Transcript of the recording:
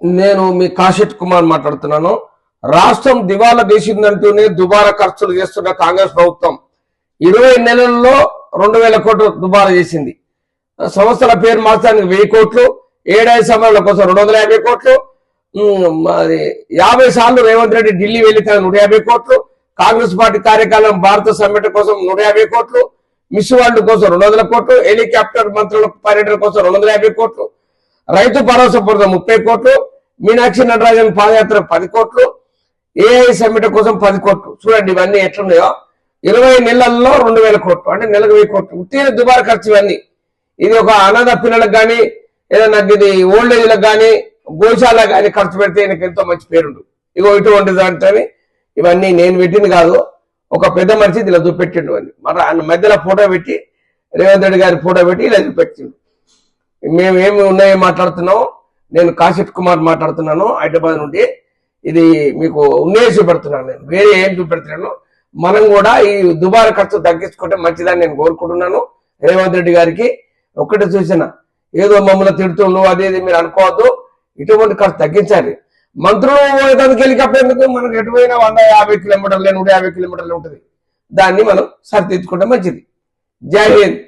నేను మీ కాశెట్ కుమార్ మాట్లాడుతున్నాను. రాష్ట్రం దివాలా తీసిందంటూనే దుబారా ఖర్చులు చేస్తున్న కాంగ్రెస్ ప్రభుత్వం ఇరవై నెలల్లో రెండు వేల కోట్లు దుబారా చేసింది. సంస్థల పేరు మార్చడానికి వెయ్యి కోట్లు ఏడాది సమయంలో కోసం రెండు వందల యాభై కోట్లు మరి యాభై సార్లు రేవంత్ రెడ్డి ఢిల్లీ వెళ్ళి నూట యాభై కోట్లు కాంగ్రెస్ పార్టీ కార్యకాలం భారత సమ్మెట్ కోసం నూట యాభై కోట్లు మిస్ వరల్డ్ కోసం రెండు వందల కోట్లు హెలికాప్టర్ మంత్రుల పర్యటన కోసం రెండు వందల యాభై కోట్లు రైతు భరోసా పొందడం ముప్పై కోట్లు మీనాక్షి నటరాజన్ పాదయాత్ర పది కోట్లు ఏఐ సమ్మిట కోసం పది కోట్లు. చూడండి ఇవన్నీ ఎట్లున్నాయో. ఇరవై నెలల్లో రెండు వేల కోట్లు అంటే నెలకు వెయ్యి కోట్లు. ఉత్తీర్ణ దుబారు ఖర్చు ఇవన్నీ. ఇది ఒక అనాథ పిల్లలకు కానీ ఏదైనా ఇది ఓల్డ్ ఏజ్లకు కానీ గోశాల కానీ ఖర్చు పెడితే ఈయనకి ఎంతో మంచి పేరుండు. ఇగో ఇటువంటి దాంట్లో ఇవన్నీ నేను పెట్టింది కాదు ఒక పెద్ద మనిషి ఇలా చూపెట్టిండు అని. మరి ఆయన మధ్యలో ఫోటో పెట్టి రేవంత్ రెడ్డి గారి ఫోటో పెట్టి ఇలా చూపెట్టిండు. మేము ఏమి ఉన్నాయో మాట్లాడుతున్నాం? నేను కాశ్యప్ కుమార్ మాట్లాడుతున్నాను హైదరాబాద్ నుండి. ఇది మీకు ఉన్నాయో చూపెడుతున్నాను నేను. వేరే ఏం చూపెడుతున్నాను? మనం కూడా ఈ దుబారా ఖర్చు తగ్గించుకుంటే మంచిదని నేను కోరుకుంటున్నాను. రేవంత్ రెడ్డి గారికి ఒక్కటి చూసిన ఏదో మమ్మల్ని తిడుతుండు అది ఇది మీరు అనుకోవద్దు. ఇటువంటి ఖర్చు తగ్గించాలి. మంత్రులు దానికి హెలికాప్టర్ ఎందుకు? మనకు ఎటు వంద యాభై కిలోమీటర్లు నూట యాభై కిలోమీటర్లు ఉంటుంది. దాన్ని మనం సరిదిద్దుకుంటే మంచిది. జై హింద్.